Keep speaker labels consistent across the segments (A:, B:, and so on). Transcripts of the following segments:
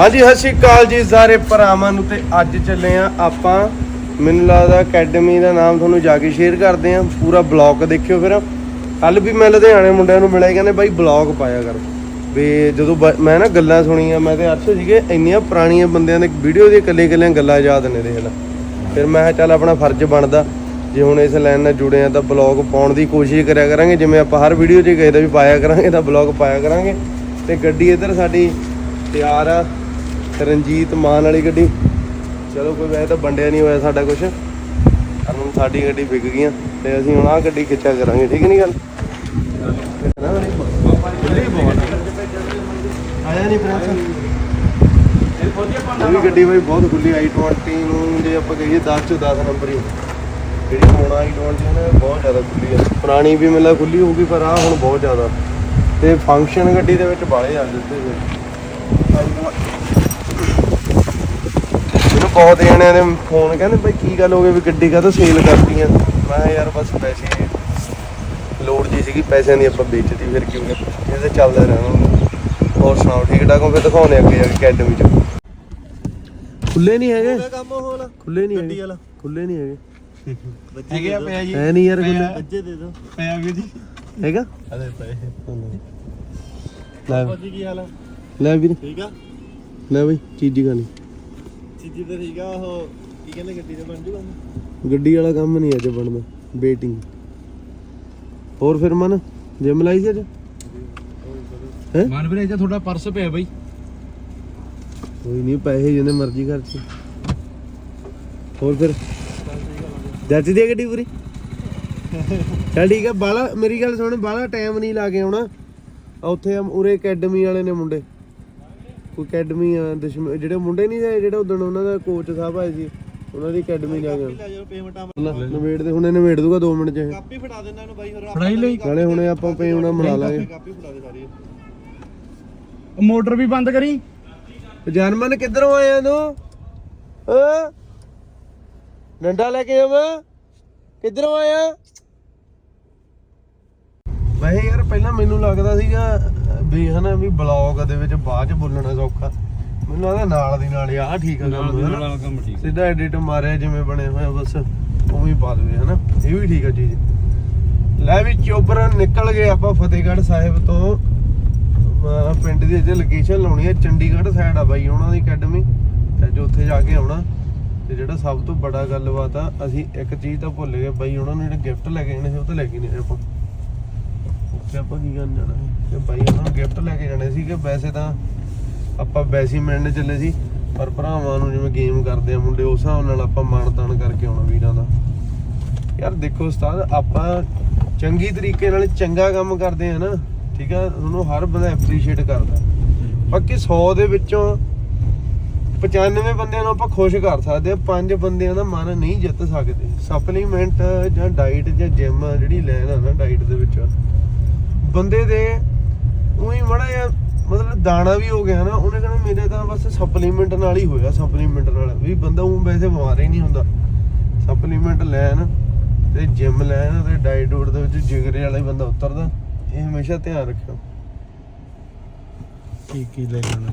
A: ਹਾਂਜੀ, ਸਤਿ ਸ਼੍ਰੀ ਅਕਾਲ ਜੀ ਸਾਰੇ ਭਰਾਵਾਂ ਨੂੰ ਤੇ ਅੱਜ ਚੱਲੇ ਆ ਆਪਾਂ। ਮੈਨੂੰ ਲੱਗਦਾ ਅਕੈਡਮੀ ਦਾ ਨਾਮ ਤੁਹਾਨੂੰ ਜਾ ਕੇ ਸ਼ੇਅਰ ਕਰਦੇ ਆ ਪੂਰਾ ਬਲੌਗ ਦੇਖਿਓ ਫਿਰ। ਕੱਲ ਵੀ ਮੈਂ ਲੁਧਿਆਣੇ ਮੁੰਡਿਆਂ ਨੂੰ ਮਿਲਿਆ, ਕਹਿੰਦੇ ਬਾਈ ਬਲੌਗ ਪਾਇਆ ਕਰ। ਵੀ ਜਦੋਂ ਬ- ਮੈਂ ਨਾ ਗੱਲਾਂ ਸੁਣੀਆਂ, ਮੈਂ ਤੇ ਅਰਸ਼ ਸੀਗੇ, ਇੰਨੀਆਂ ਪੁਰਾਣੀਆਂ ਬੰਦਿਆਂ ਦੇ ਵੀਡੀਓ ਦੀਆਂ ਇਕੱਲੇ ਇਕੱਲੀਆਂ ਗੱਲਾਂ ਯਾਦ ਨੇ ਦੇਖ ਲੈ। ਫਿਰ ਮੈਂ ਕਿਹਾ ਚੱਲ ਆਪਣਾ ਫਰਜ਼ ਬਣਦਾ, ਜੇ ਹੁਣ ਇਸ ਲਾਈਨ ਨਾਲ ਜੁੜੇ ਆ ਤਾਂ ਬਲੌਗ ਪਾਉਣ ਦੀ ਕੋਸ਼ਿਸ਼ ਕਰਿਆ ਕਰਾਂਗੇ। ਜਿਵੇਂ ਆਪਾਂ ਹਰ ਵੀਡੀਓ 'ਚ ਕਿਸੇ ਦਾ ਵੀ ਪਾਇਆ ਕਰਾਂਗੇ, ਤਾਂ ਬਲੌਗ ਪਾਇਆ ਕਰਾਂਗੇ। ਤੇ ਗੱਡੀ ਇੱਧਰ ਸਾਡੀ ਤਿਆਰ ਆ। ਰਣਜੀਤ ਮਾਨ ਵਾਲੀ ਗੱਡੀ। ਚਲੋ ਕੋਈ ਵੈਸੇ ਤਾਂ ਵੰਡਿਆ ਨਹੀਂ ਹੋਇਆ ਸਾਡਾ ਕੁਝ ਹੁਣ ਸਾਡੀ ਗੱਡੀ ਵਿਕ ਗਈਆਂ ਤੇ ਅਸੀਂ ਹੁਣ ਆਹ ਗੱਡੀ ਖਿੱਚਿਆ ਕਰਾਂਗੇ, ਠੀਕ ਨਹੀਂ ਗੱਲ? ਆਇਆ ਨਹੀਂ ਪ੍ਰਿੰਸ ਇਹ ਵੀ ਗੱਡੀ ਬਾਈ ਬਹੁਤ ਖੁੱਲੀ i20 ਨੂੰ ਜੇ ਆਪਾਂ ਕਹੀਏ 10 ਚੋਂ 10 ਨੰਬਰ ਹੀ ਜਿਹੜੀ ਹੁਣ i20 ਹੈ ਨਾ ਬਹੁਤ ਜ਼ਿਆਦਾ ਖੁੱਲੀ ਆ। ਪੁਰਾਣੀ ਵੀ ਮਿਲਾ ਖੁੱਲੀ ਹੋਊਗੀ, ਪਰ ਆ ਹੁਣ ਬਹੁਤ ਜ਼ਿਆਦਾ। ਤੇ ਫੰਕਸ਼ਨ ਗੱਡੀ ਦੇ ਵਿੱਚ ਬਾਲੇ ਆ ਦਿੱਤੇ ਹੋਏ ਬਹੁਤ ਜਣਿਆਂ ਨੇ ਫੋਨ ਕਹਿੰਦੇ ਭਾਈ ਕੀ ਗੱਲ ਹੋ ਗਈ ਵੀ ਗੱਡੀ ਕਾ ਸੇਲ ਕਰਤੀਆਂ? ਮੈਂ ਕਿਹਾ ਯਾਰ ਬਸ ਪੈਸੇ ਲੋੜ ਜੀ ਸੀਗੀ ਪੈਸਿਆਂ ਦੀ ਆਪਾਂ ਵੇਚਤੀ ਫਿਰ ਕਿਉਂ ਇਹ ਤਾਂ ਚੱਲਦਾ ਰਹਿਣਾ। ਹੋਰ ਸੁਣਾਓ ਠੀਕ ਠਾਕ ਹੋ? ਫਿਰ ਦਿਖਾਉਣੇ ਅੱਗੇ ਜਾ ਕੇ ਅਕੈਡਮੀ ਚ। ਖੁੱਲੇ ਨਹੀਂ ਹੈਗੇ?
B: ਕੰਮ ਹੋਲ
A: ਖੁੱਲੇ ਨਹੀਂ
B: ਗੱਡੀ
A: ਹੈਗੇ?
B: ਵਾਲਾ।
A: ਖੁੱਲੇ ਨਹੀਂ ਹੈਗੇ।
B: ਹੈਗੇ ਆ ਪਿਆ ਜੀ।
A: ਹੈ ਨਹੀਂ ਯਾਰ ਖੁੱਲੇ
B: ਬੱਜੇ ਦੇ ਦੋ। ਪਿਆ ਵੀ ਜੀ।
A: ਹੈਗਾ?
B: ਅਰੇ ਪਏ।
A: ਲੈ
B: ਜੀ ਕੀ ਹਾਲ ਆ?
A: ਲੈ ਵੀਰ।
B: ਠੀਕ ਆ?
A: ਲੈ ਬਈ ਚੀਜ਼ੀ ਖਾਣੀ
B: ਚੀਜ਼ੀ ਤੇ ਠੀਕ ਆ ਉਹ ਕੀ ਕਹਿੰਦੇ ਗੱਡੀ ਤੇ ਬਣ ਜੂਗਾ
A: ਗੱਡੀ ਵਾਲਾ ਕੰਮ ਨਹੀਂ ਅੱਜ ਬਣਦਾ ਵੇਟਿੰਗ ਹੋਰ ਫਿਰ ਮਨ ਜਿਮ ਲਾਈ ਸੀ ਅੱਜ? ਹੈ?
B: ਮਨ ਵੀਰੇ ਇਹ ਤੁਹਾਡਾ ਪਰਸ ਪਿਆ ਬਾਈ।
A: ਕੋਈ ਨਹੀਂ ਪੈਸੇ ਜਿੰਨੇ ਮਰਜ਼ੀ ਖਰਚ। ਹੋਰ ਫਿਰ? ਜੱਜ ਦੀ ਗੱਡੀ ਪੂਰੀ? ਚੱਲ ਠੀਕ ਆ ਬਾਲਾ ਮੇਰੀ ਗੱਲ ਸੁਣ ਬਾਲਾ ਟਾਈਮ ਨਹੀਂ ਲਾ ਕੇ ਆਉਣਾ। ਉੱਥੇ ਉਰੇ ਅਕੈਡਮੀ ਵਾਲੇ ਨੇ ਮੁੰਡੇ। ਕੋਈ ਅਕੈਡਮੀ ਆ ਦਸ਼ਮ ਜਿਹੜੇ ਮੁੰਡੇ ਨਹੀਂ ਆਏ ਜਿਹੜਾ ਉਦੋਂ ਉਹਨਾਂ ਦਾ ਕੋਚ ਸਾਹਿਬ ਆਏ ਸੀ ਉਹਨਾਂ ਦੀ ਅਕੈਡਮੀ ਜਾ ਕੇ
B: ਲੈ ਜਾਓ ਪੇਮੈਂਟ ਆ
A: ਨਵੇੜ ਦੇ ਹੁਣੇ ਨਵੇੜ ਦੂਗਾ 2 ਮਿੰਟ ਚ ਇਹ।
B: ਕਾਪੀ ਫੜਾ ਦੇਣਾ ਇਹਨੂੰ ਬਾਈ ਹੋਰ
C: ਫੜਾਈ ਲਈ?
A: ਨਾਲੇ ਹੁਣੇ ਆਪਾਂ ਪੇਮੈਂਟ ਮਿਲਾ ਲਾਂਗੇ
B: ਕਾਪੀ ਫੜਾ ਦੇ ਸਾਰੀ।
C: ਮੋਟਰ ਵੀ ਬੰਦ ਕਰੀ।
A: ਜਨਮਨ ਕਿੱਧਰੋਂ ਆਇਆ ਤੂੰ? ਓ ਡੰਡਾ ਲੈ ਕੇ ਆਵਾਂ? ਕਿੱਧਰੋਂ ਆਇਆ? ਵੈਸੇ ਯਾਰ ਪਹਿਲਾਂ ਮੈਨੂੰ ਲੱਗਦਾ ਸੀਗਾ ਵੀ ਹਨਾ ਵੀ ਬਲੌਗ ਦੇ ਵਿੱਚ ਬਾਅਦ ਚ ਬੋਲਣਾ ਸੌਖਾ। ਮੈਨੂੰ ਲੱਗਦਾ ਨਾਲ ਦੀ ਨਾਲ ਆਹ ਠੀਕ ਆ ਕੰਮ ਹਨਾ।
C: ਕੰਮ ਠੀਕ
A: ਸਿੱਧਾ ਐਡਿਟ ਮਾਰਿਆ ਜਿਵੇਂ ਬਣੇ ਹੋਇਆ ਬਸ ਉਵੇਂ ਹੀ ਪਾ ਦੇਵੇ ਹਨਾ। ਇਹ ਵੀ ਠੀਕ ਆ ਚੀਜ਼। ਲੈ ਵੀ ਚੋਬਰ ਨਿਕਲ ਗਏ ਆਪਾਂ ਫਤਿਹਗੜ੍ਹ ਸਾਹਿਬ ਤੋਂ। ਪਿੰਡ ਦੀ ਜੇ ਲੋਕੇਸ਼ਨ ਲਾਉਣੀ ਹੈ ਚੰਡੀਗੜ੍ਹ ਸਾਈਡ ਆ ਬਾਈ ਉਹਨਾਂ ਦੀ ਅਕੈਡਮੀ ਤੇ ਜੋ ਉੱਥੇ ਜਾ ਕੇ ਆਉਣਾ। ਤੇ ਜਿਹੜਾ ਸਭ ਤੋਂ ਬੜਾ ਗੱਲਬਾਤ ਆ ਅਸੀਂ ਇੱਕ ਚੀਜ਼ ਤਾਂ ਭੁੱਲ ਗਏ ਬਾਈ ਉਹਨਾਂ ਨੂੰ ਜਿਹੜੇ ਗਿਫਟ ਲੈ ਕੇ ਜਾਣੇ ਸੀ ਉਹ ਤਾਂ ਲੈ ਕੇ ਨਹੀਂ ਆਏ ਆਪਾਂ। ਉੱਥੇ ਆਪਾਂ ਕੀ ਕਰਨ ਜਾਣਾ ਤੇ ਬਾਈ ਉਹਨਾਂ ਨੂੰ ਗਿਫਟ ਲੈ ਕੇ ਜਾਣੇ ਸੀ ਕਿ ਵੈਸੇ ਤਾਂ ਆਪਾਂ ਵੈਸੇ ਮਿਲਣ ਚੱਲੇ ਸੀ, ਪਰ ਭਰਾਵਾਂ ਨੂੰ ਜਿਵੇਂ ਗੇਮ ਕਰਦੇ ਆ ਮੁੰਡੇ, ਉਸ ਹਿਸਾਬ ਨਾਲ ਆਪਾਂ ਮਾਣ ਤਾਣ ਕਰਕੇ ਆਉਣਾ ਵੀਰਾਂ ਦਾ। ਯਾਰ ਦੇਖੋ ਉਸਤਾਦ, ਆਪਾਂ ਚੰਗੀ ਤਰੀਕੇ ਨਾਲ ਚੰਗਾ ਕੰਮ ਕਰਦੇ ਆ ਨਾ, ਠੀਕ ਆ, ਉਹਨੂੰ ਹਰ ਬੰਦਾ ਐਪਰੀਸ਼ੀਏਟ ਕਰਦਾ। ਬਾਕੀ 100 ਦੇ ਵਿੱਚੋਂ 95 ਬੰਦਿਆਂ ਨੂੰ ਆਪਾਂ ਖੁਸ਼ ਕਰ ਸਕਦੇ ਆ, ਪੰਜ ਬੰਦਿਆਂ ਦਾ ਮਨ ਨਹੀਂ ਜਿੱਤ ਸਕਦੇ। ਸਪਲੀਮੈਂਟ ਜਾਂ ਡਾਈਟ ਜਾਂ ਜਿਮ ਜਿਹੜੀ ਲੈਣ ਆ ਨਾ ਡਾਈਟ ਦੇ ਵਿੱਚ। ਬੰਦੇ ਦੇ ਉਹੀ ਮੜਾ ਜਿਹਾ ਮਤਲਬ ਦਾਣਾ ਵੀ ਹੋ ਗਿਆ ਨਾ ਉਹਨੇ ਕਹਿੰਦਾ ਮੇਰੇ ਤਾਂ ਬਸ ਸਪਲੀਮੈਂਟ ਨਾਲ ਹੀ ਹੋਇਆ ਸਪਲੀਮੈਂਟ ਨਾਲ। ਵੀ ਬੰਦਾ ਉਹ ਵੈਸੇ ਬਿਮਾਰ ਹੀ ਨਹੀਂ ਹੁੰਦਾ। ਸਪਲੀਮੈਂਟ ਲੈਣ ਤੇ ਜਿਮ ਲੈਣ ਤੇ ਡਾਈਟ ਡੂਟ ਦੇ ਵਿੱਚ ਜਿਗਰੇ ਵਾਲਾ ਹੀ ਬੰਦਾ ਉਤਰਦਾ। ਇਹ ਹਮੇਸ਼ਾ ਧਿਆਨ ਰੱਖਿਓ।
C: ਕੀ ਕੀ ਲੈ ਜਾਣਾ?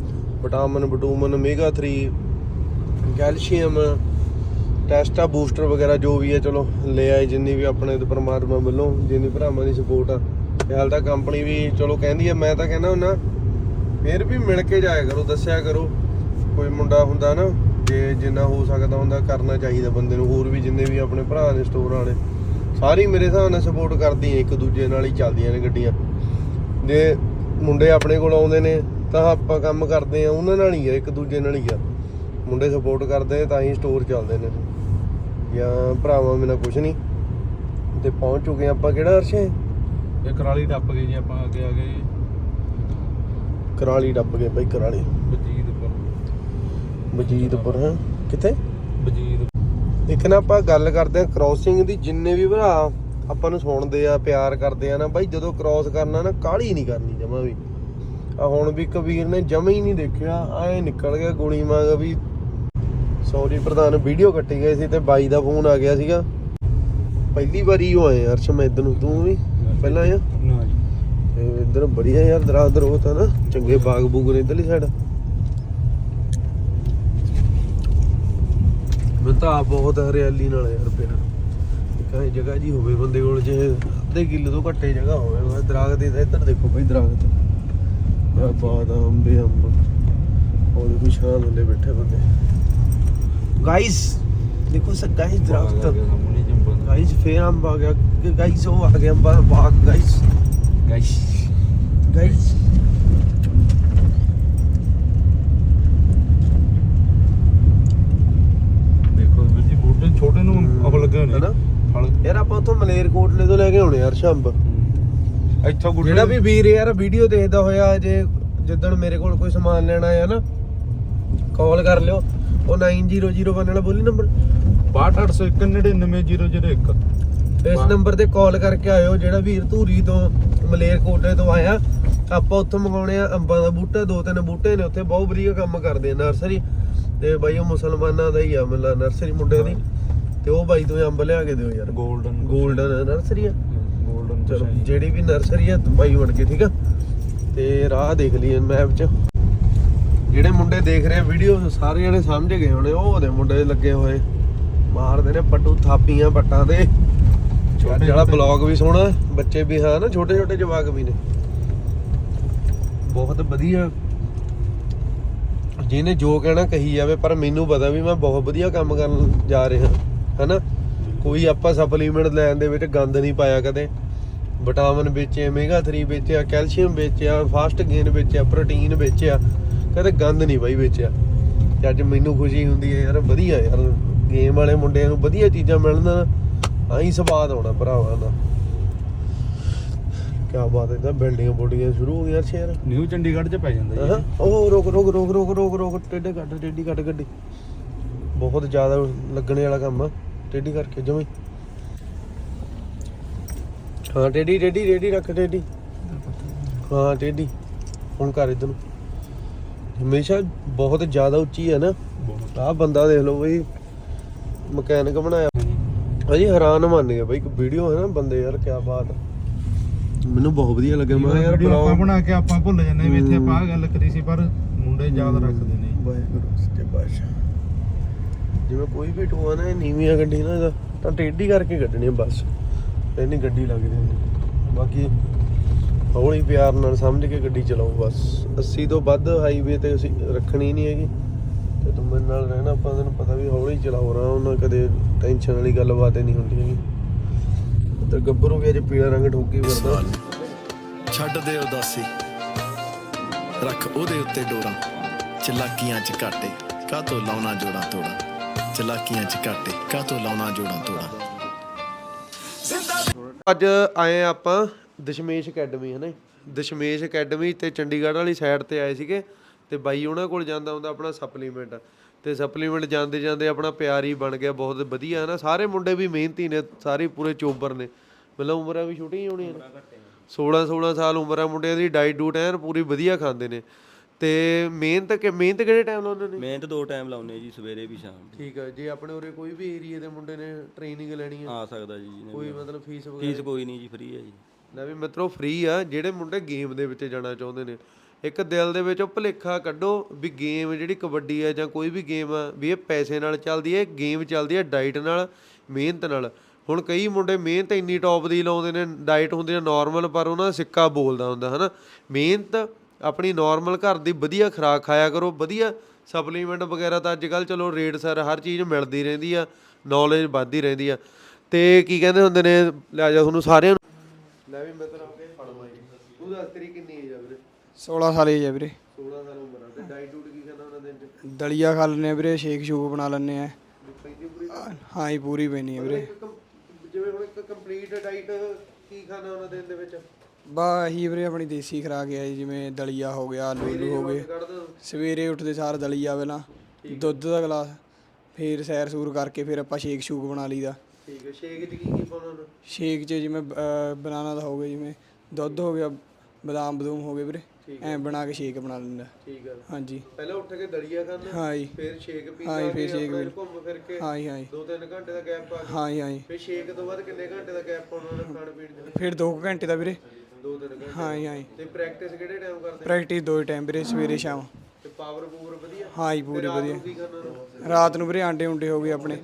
A: Vitamin, vitamin omega 3 calcium, testo booster ਵਗੈਰਾ ਜੋ ਵੀ ਹੈ ਚਲੋ, ਲੈ ਆਏ ਜਿੰਨੀ ਵੀ ਆਪਣੇ ਤੇ ਪਰਮਾਤਮਾ ਵੱਲੋਂ, ਜਿੰਨੀ ਭਰਾਵਾਂ ਦੀ ਸਪੋਰਟ ਆ। ਤੇ ਹਾਲ ਤਾਂ ਕੰਪਨੀ ਵੀ ਚਲੋ ਕਹਿੰਦੀ ਹੈ ਮੈਂ ਤਾਂ ਕਹਿੰਦਾ ਹੁੰਨਾ ਫਿਰ ਵੀ ਮਿਲ ਕੇ ਜਾਇਆ ਕਰੋ, ਦੱਸਿਆ ਕਰੋ। ਕੋਈ ਮੁੰਡਾ ਹੁੰਦਾ ਨਾ, ਜੇ ਜਿੰਨਾ ਹੋ ਸਕਦਾ ਹੁੰਦਾ, ਕਰਨਾ ਚਾਹੀਦਾ ਬੰਦੇ ਨੂੰ, ਹੋਰ ਵੀ ਜਿੰਨੇ ਵੀ ਆਪਣੇ ਭਰਾ ਨੇ ਸਟੋਰ ਵਾਲੇ, ਸਾਰੀ ਮੇਰੇ ਹਿਸਾਬ ਨਾਲ ਸਪੋਰਟ ਕਰਦੀ ਇੱਕ ਦੂਜੇ ਨਾਲ ਹੀ ਚੱਲਦੀਆਂ ਨੇ ਗੱਡੀਆਂ। ਜੇ ਮੁੰਡੇ ਆਪਣੇ ਕੋਲ ਆਉਂਦੇ ਨੇ ਤਾਂ ਆਪਾਂ ਕੰਮ ਕਰਦੇ ਆ ਉਹਨਾਂ ਨਾਲ ਹੀ ਆ ਇੱਕ ਦੂਜੇ ਨਾਲ ਹੀ ਆ। ਮੁੰਡੇ ਸਪੋਰਟ ਕਰਦੇ ਆ ਤਾਂ ਹੀ ਸਟੋਰ ਚੱਲਦੇ ਨੇ। ਜਾਂ ਭਰਾਵਾਂ ਬਿਨਾਂ ਕੁਝ ਨਹੀਂ। ਤੇ ਪਹੁੰਚ ਚੁੱਕੇ ਆ ਆਪਾਂ ਕਿਹੜਾ ਅਰਸ਼ੇ
C: ਇਹ ਕਰਾਲੀ ਟੱਪ ਗਏ ਜੀ ਆਪਾਂ ਅੱਗੇ ਆ ਗਏ
A: ਕਰਾਲੀ ਟੱਪ ਗਏ ਬਈ ਕਰਾਲੀ। ਮਜੀਦਪੁਰ ਹੈ। ਕਿੱਥੇ?
C: ਬਜੀਦ
A: ਇੱਕ ਨਾ ਆਪਾਂ ਗੱਲ ਕਰਦੇ ਆ ਕ੍ਰਾਸਿੰਗ ਦੀ ਜਿੰਨੇ ਵੀ ਭਰਾ ਆਪਾਂ ਨੂੰ ਸੁਣਦੇ ਆ ਪਿਆਰ ਕਰਦੇ ਆ ਨਾ ਬਾਈ ਜਦੋਂ ਕ੍ਰਾਸ ਕਰਨਾ ਨਾ ਕਾਹਲੀ ਨਹੀਂ ਕਰਨੀ ਜਮਾ ਵੀ। ਆ ਹੁਣ ਵੀ ਕਬੀਰ ਨੇ ਜਮਾ ਹੀ ਨਹੀਂ ਦੇਖਿਆ ਐ ਨਿਕਲ ਗਿਆ ਗੋਲੀ ਮਾਂਗ ਵੀ। ਸੌਰੀ ਪ੍ਰਧਾਨ ਵੀਡੀਓ ਕੱਟੀ ਗਈ ਸੀ ਤੇ ਬਾਈ ਦਾ ਫੋਨ ਆ ਗਿਆ ਸੀਗਾ। ਪਹਿਲੀ ਵਾਰੀ ਉਹ ਆਏ ਅਰਸ਼ ਮੈਂ ਇੱਧਰ ਨੂੰ ਤੂੰ ਵੀ ਪਹਿਲਾਂ ਆਇਆ?
C: ਨਾ ਜੀ।
A: ਤੇ ਇੱਧਰ ਬੜੀਆ ਯਾਰ ਦਰਖਤ ਦਰੋਤ ਆ ਨਾ ਚੰਗੇ ਬਾਗ ਬੂਗ ਨੇ ਇੱਧਰਲੀ ਸਾਈਡ ਮੈਂ ਤਾਂ ਆਪ ਬਹੁਤ ਹਰਿਆਲੀ ਨਾਲ ਯਾਰ ਪਿਆਰ ਕਾਹੇ ਜਗ੍ਹਾ ਜੀ ਹੋਵੇ ਬੰਦੇ ਕੋਲ ਜੇ ਅੱਧੇ ਕਿੱਲੇ ਤੋਂ ਘੱਟੇ ਜਗ੍ਹਾ ਹੋਵੇ ਦਰਖਤ ਦੇ ਇੱਧਰ ਦੇਖੋ ਬਈ ਦਰਖਤ ਯਾ ਬਾਦ ਅੰਬੇ ਅੰਬ ਉਹ ਦੇਖੋ ਸ਼ਾਨ ਹੁੰਦੇ ਬੈਠੇ ਬੰਦੇ। ਗਾਇਸ ਦੇਖੋ ਸਰ ਗਾਇਸ ਦਰਖਤ। ਗਾਇਸ ਫੇਰ ਅੰਬ ਆ ਗਿਆ। ਗਾਇਸ ਉਹ ਆ ਗਿਆ ਅੰਬਾ ਬਾਗ ਗਾਇਸ
C: ਗਾਇਸ
A: ਗਾਇਸ
C: ਦੇਖੋ ਵੀਰ ਜੀ ਬੂਟੇ ਛੋਟੇ ਨੂੰ ਅਬ ਲੱਗੇ ਹੋਣੇ
A: ਹੈਨਾ?
C: ਫਲ।
A: ਯਾਰ ਆਪਾਂ ਉੱਥੋਂ ਮਲੇਰਕੋਟਲੇ ਤੋਂ ਲੈ ਕੇ ਆਉਣੇ ਯਾਰ ਸ਼ੰਭ
C: ਇੱਥੋਂ ਗੁੱਡੇ
A: ਜਿਹੜਾ ਵੀ ਵੀਰ ਯਾਰ ਵੀਡੀਓ ਦੇਖਦਾ ਹੋਇਆ ਜੇ ਜਿੱਦਣ ਮੇਰੇ ਕੋਲ ਕੋਈ ਸਮਾਨ ਲੈਣਾ ਆਇਆ ਨਾ ਕਾਲ ਕਰ ਲਿਓ। ਉਹ 9001 ਵਾਲਾ ਬੋਲੀ ਨੰਬਰ
C: 6281999001
A: ਇਸ। ਨੰਬਰ ਤੇ ਕਾਲ ਕਰਕੇ ਆਇਓ। ਜਿਹੜਾ ਵੀਰ ਧੂਰੀ ਤੋਂ ਮਲੇਰਕੋਟਲੇ ਤੋਂ ਆਇਆ ਆਪਾਂ ਉੱਥੋਂ ਮੰਗਾਉਣੇ ਆ ਅੰਬਾਂ ਦਾ ਬੂਟਾ ਦੋ ਤਿੰਨ ਬੂਟੇ ਨੇ ਉੱਥੇ ਬਹੁਤ ਵਧੀਆ ਕੰਮ ਕਰਦੇ ਆ ਨਰਸਰੀ ਤੇ ਬਾਈ ਉਹ ਮੁਸਲਮਾਨਾਂ ਦਾ ਹੀ ਆ ਮਤਲਬ ਨਰਸਰੀ ਮੁੰਡੇ ਦੀ। ਤੇ ਉਹ ਬਾਈ ਤੋਂ ਅੰਬ ਲਿਆ ਕੇ ਦਿਓ ਯਾਰ।
C: 골ਡਨ
A: 골ਡਨ ਨਰਸਰੀ ਆ। ਜਿਹੜੀ ਵੀ ਨਰਸਰੀ ਆ ਬਾਈ ਬਣ ਕੇ ਠੀਕ ਆ? ਤੇ ਰਾਹ ਦੇਖ ਲਈਏ ਮੈਪ 'ਚ। ਜਿਹੜੇ ਮੁੰਡੇ ਦੇਖ ਰਹੇ ਵੀਡੀਓ ਸਾਰੇ ਜਣੇ ਸਮਝ ਗਏ ਹੋਣੇ ਉਹ ਉਹਦੇ ਮੁੰਡੇ ਲੱਗੇ ਹੋਏ। ਮਾਰਦੇ ਨੇ ਪੱਟੂ ਥਾਪੀਆਂ ਪੱਟਾਂ ਦੇ
C: ਛੋਟੇ
A: ਜਿਹੜਾ। ਬਲੌਗ ਵੀ ਸੋਹਣਾ ਬੱਚੇ ਵੀ ਹਾਂ ਨਾ ਛੋਟੇ ਛੋਟੇ ਜਵਾਕ ਵੀ ਨੇ। ਬਹੁਤ ਵਧੀਆ। ਜਿਹਨੇ ਜੋ ਕਹਿਣਾ ਕਹੀ ਜਾਵੇ ਪਰ ਮੈਨੂੰ ਪਤਾ ਵੀ ਮੈਂ ਬਹੁਤ ਵਧੀਆ ਕੰਮ ਕਰਨ ਜਾ ਰਿਹਾ ਹਨਾ? ਕੋਈ ਆਪਾਂ ਸਪਲੀਮੈਂਟ ਲੈਣ ਦੇ ਵਿੱਚ ਗੰਦ ਨਹੀਂ ਪਾਇਆ ਕਦੇ। ਵਿਟਾਮਿਨ ਵੇਚੇ ਮੈਗਾ 3 ਵੇਚਿਆ ਕੈਲਸ਼ੀਅਮ ਵੇਚਿਆ ਫਾਸਟ ਗੇਨ ਵੇਚਿਆ ਪ੍ਰੋਟੀਨ ਵੇਚਿਆ ਕਦੇ ਗੰਦ ਨਹੀਂ ਬਾਈ ਵੇਚਿਆ। ਤੇ ਅੱਜ ਮੈਨੂੰ ਖੁਸ਼ੀ ਹੁੰਦੀ ਹੈ ਯਾਰ ਵਧੀਆ ਯਾਰ ਗੇਮ ਵਾਲੇ ਮੁੰਡਿਆਂ ਨੂੰ ਵਧੀਆ ਚੀਜ਼ਾਂ ਮਿਲਣ ਆਈ ਸਵਾਦ ਆਉਣਾ ਭਰਾਵਾਂ ਦਾ। ਕੀ ਬਾਤ ਹੈ ਤਾਂ ਬਿਲਡਿੰਗਾਂ ਬੋਡੀਆਂ ਸ਼ੁਰੂ ਹੋ ਗਈਆਂ ਸ਼ੇਰ
C: ਨਿਊ ਚੰਡੀਗੜ੍ਹ ਚ ਪੈ ਜਾਂਦਾ ਜੀ।
A: ਉਹ ਰੋਕ ਰੋਕ ਰੋਕ ਰੋਕ ਰੋਕ ਰੋਕ ਟੇਢੇ ਕੱਟ ਟੇਢੀ ਕੱਟ ਗੱਡੀ। ਬਹੁਤ ਜ਼ਿਆਦਾ ਲੱਗਣੇ ਵਾਲਾ ਕੰਮ ਆ ਟੇਢੀ ਕਰਕੇ ਜਮੀ। ਹਾਂ ਟੇਢੀ ਟੇਢੀ ਟੇਢੀ ਰੱਖ ਟੇਢੀ। ਹਾਂ ਟੇਢੀ। ਹੁਣ ਕਰ ਇਧਰ ਨੂੰ। ਹਮੇਸ਼ਾ ਬਹੁਤ ਜ਼ਿਆਦਾ ਉੱਚੀ ਹੈ ਨਾ। ਆਹ ਬੰਦਾ ਦੇਖ ਲਓ ਬਈ ਮਕੈਨਿਕ ਬਣਾਇਆ। ਭਾਜੀ ਹੈਰਾਨ ਮੰਨ ਗਿਆ ਬਈ ਇੱਕ ਵੀਡੀਓ ਹੈ ਨਾ ਬੰਦੇ ਯਾਰ ਕੀ ਬਾਤ। ਮੈਨੂੰ ਬਹੁਤ ਵਧੀਆ ਲੱਗਿਆ ਮੈਂ ਕਿਹਾ ਯਾਰ ਬਲੌਗ
C: ਬਣਾ ਕੇ ਆਪਾਂ ਭੁੱਲ ਜਾਂਦੇ ਵੀ ਇੱਥੇ। ਆਪਾਂ ਗੱਲ ਕਰੀ ਸੀ ਪਰ ਮੁੰਡੇ ਯਾਦ ਰੱਖਦੇ ਨੇ।
A: ਵਾਹਿਗੁਰੂ ਸੱਚੇ ਪਾਤਸ਼ਾਹ। ਜਿਵੇਂ ਕੋਈ ਵੀ ਟੋਆ ਨਾ ਨੀਵੀਂ ਗੱਡੀ ਨਾ ਇਹਦਾ ਤਾਂ ਟੇਢੀ ਕਰਕੇ ਕੱਢਣੀ ਬਸ। ਇੰਨੀ ਗੱਡੀ ਲੱਗਦੀ ਹੁੰਦੀ ਬਾਕੀ ਹੌਲੀ ਪਿਆਰ ਨਾਲ ਸਮਝ ਕੇ ਗੱਡੀ ਚਲਾਓ ਬਸ। 80 ਤੋਂ ਵੱਧ ਹਾਈਵੇ ਤੇ ਅਸੀਂ ਰੱਖਣੀ ਨਹੀਂ ਹੈਗੀ। ਤੇ ਤੂੰ ਮੇਰੇ ਨਾਲ ਰਹਿਣਾ, ਆਪਾਂ ਤੈਨੂੰ ਪਤਾ ਵੀ ਹੌਲੀ ਚਲਾਓ ਆਰਾਮ ਨਾਲ, ਕਦੇ ਟੈਨਸ਼ਨ ਵਾਲੀ ਗੱਲਬਾਤ ਨਹੀਂ ਹੁੰਦੀ ਹੈਗੀ। ਤੇ ਗੱਭਰੂ ਵੀ ਅੱਜ ਪੀਲਾ ਰੰਗ ਠੋਕੀ ਫਿਰਦਾ।
D: ਛੱਡ ਦੇ ਉਦਾਸੀ। ਰੱਖ ਉਹਦੇ ਉੱਤੇ ਡੋਰਾ। ਚਲਾਕੀਆਂ ਚ ਕਾਟੇ ਕਾਤੋਂ ਲਾਉਣਾ ਜੋੜਾ ਤੋੜਾ? ਚਲਾਕੀਆਂ ਚ ਕਾਟੇ ਕਾਤੋਂ ਲਾਉਣਾ ਜੋੜਾ ਤੋੜਾ?
A: ਅੱਜ ਆਏ ਆਪਾਂ ਦਸ਼ਮੇਸ਼ ਅਕੈਡਮੀ, ਹਨਾ ਦਸ਼ਮੇਸ਼ ਅਕੈਡਮੀ ਤੇ ਚੰਡੀਗੜ੍ਹ ਵਾਲੀ ਸਾਈਡ ਤੇ ਆਏ ਸੀਗੇ ਤੇ ਬਾਈ ਉਹਨਾਂ ਕੋਲ ਜਾਂਦਾ ਹੁੰਦਾ ਆਪਣਾ ਸਪਲੀਮੈਂਟ ਤੇ ਸਪਲੀਮੈਂਟ ਜਾਂਦੇ ਜਾਂਦੇ ਆਪਣਾ ਪਿਆਰ ਹੀ ਬਣ ਗਿਆ, ਬਹੁਤ ਵਧੀਆ, ਹਨਾ? ਸਾਰੇ ਮੁੰਡੇ ਵੀ ਮਿਹਨਤੀ ਨੇ, ਸਾਰੇ ਪੂਰੇ ਚੋਬਰ ਨੇ। ਮਤਲਬ ਉਮਰਾਂ ਵੀ ਛੋਟੀਆਂ ਹੋਣੀਆਂ ਨੇ। 16 16 ਸਾਲ ਉਮਰਾਂ ਮੁੰਡਿਆਂ ਦੀ ਡਾਈਟ ਡੂਟ ਐਨ ਪੂਰੀ ਵਧੀਆ ਖਾਂਦੇ ਨੇ। ਤੇ ਮਿਹਨਤ ਕਿ ਮਿਹਨਤ ਕਿਹੜੇ ਟਾਈਮ ਲਾਉਂਦੇ ਨੇ?
E: ਮਿਹਨਤ ਦੋ ਟਾਈਮ ਲਾਉਨੇ ਜੀ ਸਵੇਰੇ ਵੀ ਸ਼ਾਮ ਨੂੰ
A: ਠੀਕ ਹੈ ਜੇ ਆਪਣੇ ਉਰੇ ਕੋਈ ਵੀ ਏਰੀਆ ਦੇ ਮੁੰਡੇ ਨੇ ਟ੍ਰੇਨਿੰਗ ਲੈਣੀ ਹੈ
E: ਆ ਸਕਦਾ ਜੀ ਜਿਹਨੇ
A: ਕੋਈ
E: ਵੀ।
A: ਮਤਲਬ ਫੀਸ ਵਗੈਰਾ?
E: ਫੀਸ ਕੋਈ ਨਹੀਂ ਜੀ ਫ੍ਰੀ ਹੈ ਜੀ।
A: ਨਾ ਵੀ ਮਿੱਤਰੋ ਫ੍ਰੀ ਆ ਜਿਹੜੇ ਮੁੰਡੇ ਗੇਮ ਦੇ ਵਿੱਚ ਜਾਣਾ ਚਾਹੁੰਦੇ ਨੇ। ਇੱਕ ਦਿਲ ਦੇ ਵਿੱਚ ਉਹ ਭੁਲੇਖਾ ਕੱਢੋ ਵੀ ਗੇਮ ਜਿਹੜੀ ਕਬੱਡੀ ਆ ਜਾਂ ਕੋਈ ਵੀ ਗੇਮ ਆ ਵੀ ਇਹ ਪੈਸੇ ਨਾਲ ਚੱਲਦੀ ਹੈ ਗੇਮ ਚੱਲਦੀ ਹੈ ਡਾਈਟ ਨਾਲ ਮਿਹਨਤ ਨਾਲ। ਹੁਣ ਕਈ ਮੁੰਡੇ ਮਿਹਨਤ ਇੰਨੀ ਟੌਪ ਦੀ ਲਾਉਂਦੇ ਨੇ ਡਾਈਟ ਹੁੰਦੀ ਹੈ ਨਾਰਮਲ ਪਰ ਉਹਨਾਂ ਦਾ ਸਿੱਕਾ ਬੋਲਦਾ ਹੁੰਦਾ ਹਨਾ? ਮਿਹਨਤ ਆਪਣੀ ਨਾਰਮਲ ਘਰ ਦੀ ਵਧੀਆ ਖੁਰਾਕ ਖਾਇਆ ਕਰੋ ਵਧੀਆ ਸਪਲੀਮੈਂਟ ਵਗੈਰਾ ਤਾਂ ਅੱਜ ਕੱਲ ਚਲੋ ਰੇਟ ਸਰ ਹਰ ਚੀਜ਼ ਮਿਲਦੀ ਰਹਿੰਦੀ ਆ ਨੌਲੇਜ ਵੱਧਦੀ ਰਹਿੰਦੀ ਆ। ਤੇ ਕੀ ਕਹਿੰਦੇ ਹੁੰਦੇ ਨੇ ਲੈ ਜਾ ਤੁਹਾਨੂੰ ਸਾਰਿਆਂ ਨੂੰ। ਲੈ ਵੀ ਮਿੱਤਰ ਆਪੇ ਫੜ ਮਾਈ ਤੂੰ ਦੱਸ ਤੇਰੀ ਕਿੰਨੀ ਏਜ ਆ ਵੀਰੇ?
F: 16 ਸਾਲ ਏਜ ਹੈ ਵੀਰੇ।
A: 16 ਸਾਲ ਉਮਰ ਆ ਤੇ ਡਾਈਟ ਡੂਟ ਕੀ ਖਾਣਾ ਉਹਨਾਂ ਦਿਨ ਚ?
F: ਦਲੀਆ ਖਾ ਆ ਵੀਰੇ ਸ਼ੇਕ ਸ਼ੂਕ ਬਣਾ ਲੈਂਦੇ ਆ। ਹਾਂ ਜੀ ਪੂਰੀ ਪੈਣੀ ਹੈ ਵੀਰੇ।
A: ਕੰ- ਜਿਵੇਂ ਹੁਣ ਇੱਕ ਕੰਪਲੀਟ ਡਾਈਟ ਕੀ ਖਾਣਾ ਉਹਨਾਂ ਦਿਨ ਦੇ ਵਿੱਚ?
F: ਬਾ ਵੀਰੇ ਆਪਣੀ ਦੇਸੀ ਖੁਰਾਕ ਹੈ ਜੀ, ਜਿਵੇਂ ਦਲੀਆ ਹੋ ਗਿਆ ਆਲੂ ਹੋ ਗਏ।
A: ਦੋ।
F: ਸਵੇਰੇ ਉੱਠਦੇ ਸਾਰ ਦਲੀਆ ਪਹਿਲਾਂ ਦੁੱਧ ਦਾ ਗਲਾਸ ਫਿਰ ਸੈਰ ਸੂਰ ਕਰਕੇ ਫਿਰ ਆਪਾਂ ਸ਼ੇਕ ਸ਼ੂਕ ਬਣਾ ਲਈਦਾ
A: ਠੀਕ ਹੈ ਸ਼ੇਕ ਚ ਕੀ ਕੀ ਪਾਉਣਾ ਉਹਨਾਂ
F: ਸ਼ੇਕ 'ਚ ਜਿਵੇਂ ਬਨਾਨਾ ਦਾ ਹੋ ਗਿਆ ਜਿਵੇਂ ਦੁੱਧ ਹੋ ਗਿਆ ਬਦਾਮ ਬਦੂਮ ਹੋ ਗਏ ਵੀਰੇ ਐ ਬਣਾ ਕੇ ਸ਼ੇਕ ਬਣਾ ਲੈਂਦਾ।
A: ਠੀਕ ਹੈ।
F: ਹਾਂਜੀ।
A: ਪਹਿਲਾਂ ਉੱਠ ਕੇ ਦਲੀਆ ਖਾਣਾ
F: ਹਾਂ ਜੀ।
A: ਫਿਰ ਸ਼ੇਕ ਪੀਣਾ
F: ਹਾਂ ਜੀ, ਫਿਰ shake
A: ਆਪਣਾ ਘੁੰਮ ਫਿਰ ਕੇ
F: ਹਾਂ ਜੀ ਹਾਂ ਜੀ।
A: 2-3 ਘੰਟੇ ਦਾ ਗੈਪ ਪਾ ਕੇ
F: ਹਾਂ ਜੀ ਹਾਂ ਜੀ।
A: ਫਿਰ ਸ਼ੇਕ ਤੋਂ ਬਾਅਦ ਕਿੰਨੇ ਘੰਟੇ ਦਾ ਗੈਪ ਪਾਉਣਾ ਉਹਨਾਂ ਖਾਣ ਪੀਣ ਦੇ
F: ਫਿਰ 2 ਘੰਟੇ ਦਾ ਵੀਰੇ।
A: 2-3 ਘੰਟੇ
F: ਹਾਂ ਜੀ ਹਾਂ ਜੀ
A: ਤੇ ਪ੍ਰੈਕਟਿਸ ਕਿਹੜੇ ਟਾਈਮ ਕਰਦੇ?
F: ਪ੍ਰੈਕਟਿਸ ਦੋ ਟਾਈਮ ਵੀਰੇ ਸਵੇਰੇ ਸ਼ਾਮ।
A: ਤੇ ਪਾਵਰ ਪੂਵਰ ਵਧੀਆ?
F: ਹਾਂ ਜੀ ਪੂਰੀ ਵਧੀਆ।
A: ਕੀ ਕਰਨਾ ਉਹਨਾਂ
F: ਰਾਤ ਨੂੰ ਵੀਰੇ ਆਂਡੇ ਉਂਡੇ ਹੋ ਗਏ ਆਪਣੇ।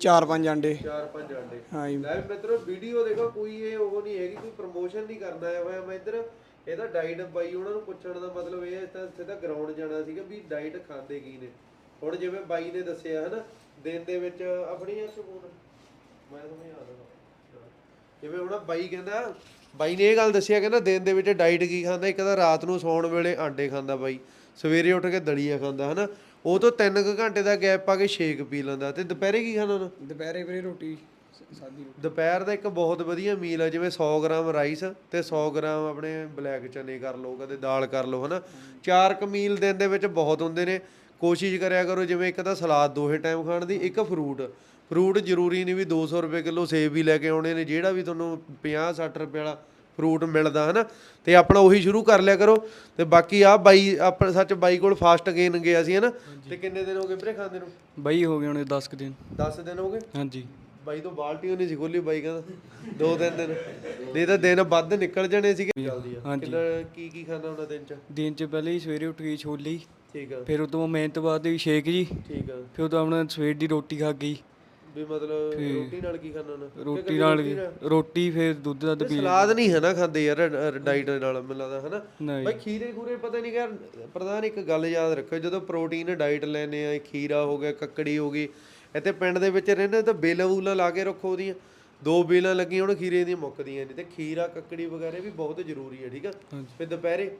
F: ਚਾਰ ਪੰਜ ਆਂਡੇ।
A: ਚਾਰ ਪੰਜ ਆਂਡੇ।
F: ਹਾਂ ਜੀ।
A: ਲੈ ਮਿੱਤਰੋ ਵੀਡੀਓ ਦੇਖੋ ਕੋਈ ਇਹ ਉਹ ਨਹੀਂ ਹੈਗੀ ਕੋਈ ਪ੍ਰਮੋਸ਼ਨ ਨਹੀਂ ਕਰਨ ਆਇਆ ਹੋਇਆ। ਮੈਂ ਇੱਧਰ ਇਹਦਾ ਡਾਈਟ ਬਾਈ ਉਹਨਾਂ ਨੂੰ ਪੁੱਛਣ ਦਾ ਮਤਲਬ ਇਹ ਹੈ ਤਾਂ ਸਿੱਧਾ ਗਰਾਊਂਡ ਜਾਣਾ ਸੀਗਾ ਵੀ ਡਾਈਟ ਖਾਂਦੇ ਕੀ ਨੇ। ਹੁਣ ਜਿਵੇਂ ਬਾਈ ਨੇ ਦੱਸਿਆ ਹਨਾ ਦਿਨ ਦੇ ਵਿੱਚ ਆਪਣੀ ਆ ਸਕੂਨ ਮੈਂ ਤੁਹਾਨੂੰ ਯਾਦ ਆ ਜਿਵੇਂ ਹੁਣ ਬਾਈ ਕਹਿੰਦਾ ਬਾਈ ਨੇ ਇਹ ਗੱਲ ਦੱਸਿਆ ਕਹਿੰਦਾ ਦਿਨ ਦੇ ਵਿੱਚ ਡਾਈਟ ਕੀ ਖਾਂਦਾ ਇੱਕ ਤਾਂ ਰਾਤ ਨੂੰ ਸੌਣ ਵੇਲੇ ਆਂਡੇ ਖਾਂਦਾ ਬਾਈ ਸਵੇਰੇ ਉੱਠ ਕੇ ਦਲੀਆ ਖਾਂਦਾ ਹਨਾ। ਉਹ ਤੋਂ 3 ਘੰਟੇ ਦਾ ਗੈਪ ਪਾ ਕੇ ਸ਼ੇਕ ਪੀ ਲੈਂਦਾ ਤੇ ਦੁਪਹਿਰੇ ਕੀ ਖਾਣਾ ਉਹਨੇ?
F: ਦੁਪਹਿਰੇ ਵੀਰੇ ਰੋਟੀ ਸਾਦੀ ਰੋਟੀ।
A: ਦੁਪਹਿਰ ਦਾ ਇੱਕ ਬਹੁਤ ਵਧੀਆ ਮੀਲ ਆ ਜਿਵੇਂ 100 ਗ੍ਰਾਮ ਰਾਈਸ ਤੇ 100 ਗ੍ਰਾਮ ਆਪਣੇ ਬਲੈਕ ਚਨੇ ਕਰ ਲਓ ਕਦੇ ਦਾਲ ਕਰ ਲਓ ਹਨਾ। ਚਾਰ ਕ ਮੀਲ ਦਿਨ ਦੇ ਵਿੱਚ ਬਹੁਤ ਹੁੰਦੇ ਨੇ ਕੋਸ਼ਿਸ਼ ਕਰਿਆ ਕਰੋ ਜਿਵੇਂ ਇੱਕ ਤਾਂ ਸਲਾਦ ਦੋਹੇ ਟਾਈਮ ਖਾਣ ਦੀ ਇੱਕ ਫਰੂਟ ਫਰੂਟ ਜ਼ਰੂਰੀ ਨਹੀਂ ਵੀ 200 ਰੁਪਏ ਕਿਲੋ ਸੇਬ ਵੀ ਲੈ ਕੇ ਆਉਣੇ ਨੇ ਜਿਹੜਾ ਵੀ ਤੁਹਾਨੂੰ 50 60 ਰੁਪਏ ਵਾਲਾ ਫਰੂਟ ਮਿਲਦਾ ਹਨਾ? ਤੇ ਆਪਣਾ ਉਹੀ ਸ਼ੁਰੂ ਕਰ ਲਿਆ ਕਰੋ। ਤੇ ਬਾਕੀ ਆ ਬਾਈ ਆਪਣਾ ਸੱਚ ਬਾਈ ਕੋਲ ਫਾਸਟ ਗੇਨ ਗਿਆ ਸੀ ਹਨਾ? ਤੇ ਕਿੰਨੇ ਦਿਨ ਹੋ ਗਏ ਵੀਰੇ ਖਾਂਦੇ ਨੂੰ?
E: ਬਾਈ ਹੋ ਗਏ ਹੁਣ 10 ਕੁ ਦਿਨ।
A: 10 ਦਿਨ ਹੋ ਗਏ?
E: ਹਾਂਜੀ।
A: ਬਾਈ ਤੋਂ ਬਾਲਟੀ ਉਹ ਨਹੀਂ ਸੀ ਖੋਲੀ ਬਾਈ ਕਹਿੰਦਾ ਦੋ ਤਿੰਨ ਦਿਨ। ਨਹੀਂ ਤਾਂ ਦਿਨ ਵੱਧ ਨਿਕਲ ਜਾਣੇ ਸੀਗੇ। ਜਲਦੀ ਆ। ਕਿੰਨਾ ਕੀ ਕੀ ਖਾਂਦਾ ਉਹਨਾਂ ਦਿਨ ਚ?
E: ਦਿਨ ਚ ਪਹਿਲੇ ਹੀ ਸਵੇਰੇ ਉੱਠ ਕੇ ਛੋਲੇ
A: ਠੀਕ ਆ।
E: ਫਿਰ ਉਦੋਂ ਮਿਹਨਤ ਬਾਅਦ ਵੀ ਸ਼ੇਕ ਜੀ
A: ਠੀਕ ਆ।
E: ਫਿਰ ਉਦੋਂ ਆਪਣਾ ਸਵੇਰ ਦੀ ਰੋਟੀ ਖਾ ਗਈ।
A: ਵੀ ਮਤਲਬ ਰੋਟੀ ਨਾਲ ਕੀ ਖਾਣਾ ਉਹਨਾਂ
E: ਰੋਟੀ ਨਾਲ ਰੋਟੀ ਫਿਰ ਦੁੱਧ ਦੱਧ ਪੀ
A: ਸਲਾਦ ਨਹੀਂ ਹੈ ਨਾ ਖਾਂਦੇ ਯਾਰ ਡਾਈਟ ਨਾਲ ਮੈਨੂੰ ਲੱਗਦਾ ਹਨਾ?
E: ਨਹੀਂ।
A: ਬਾਈ ਖੀਰੇ ਖੂਰੇ ਪਤਾ ਨਹੀਂ ਯਾਰ ਪ੍ਰਧਾਨ ਇੱਕ ਗੱਲ ਯਾਦ ਰੱਖੋ ਜਦੋਂ ਪ੍ਰੋਟੀਨ ਡਾਈਟ ਲੈਨੇ ਆ ਖੀਰਾ ਹੋ ਗਿਆ ਕੱਕੜੀ ਹੋ ਗਈ ਇੱਥੇ ਪਿੰਡ ਦੇ ਵਿੱਚ ਰਹਿੰਦੇ ਤਾਂ ਬੇਲਾਂ ਬੂਲਾਂ ਲਾ ਕੇ ਰੱਖੋ ਉਹਦੀਆਂ। ਦੋ ਬੇਲਾਂ ਲੱਗੀਆਂ ਹੁਣ ਖੀਰੇ ਦੀਆਂ ਮੁੱਕਦੀਆਂ ਨਹੀਂ। ਤੇ ਖੀਰਾ ਕੱਕੜੀ ਵਗੈਰਾ ਵੀ ਬਹੁਤ ਜ਼ਰੂਰੀ ਹੈ ਠੀਕ ਆ? ਫਿਰ ਦੁਪਹਿਰੇ?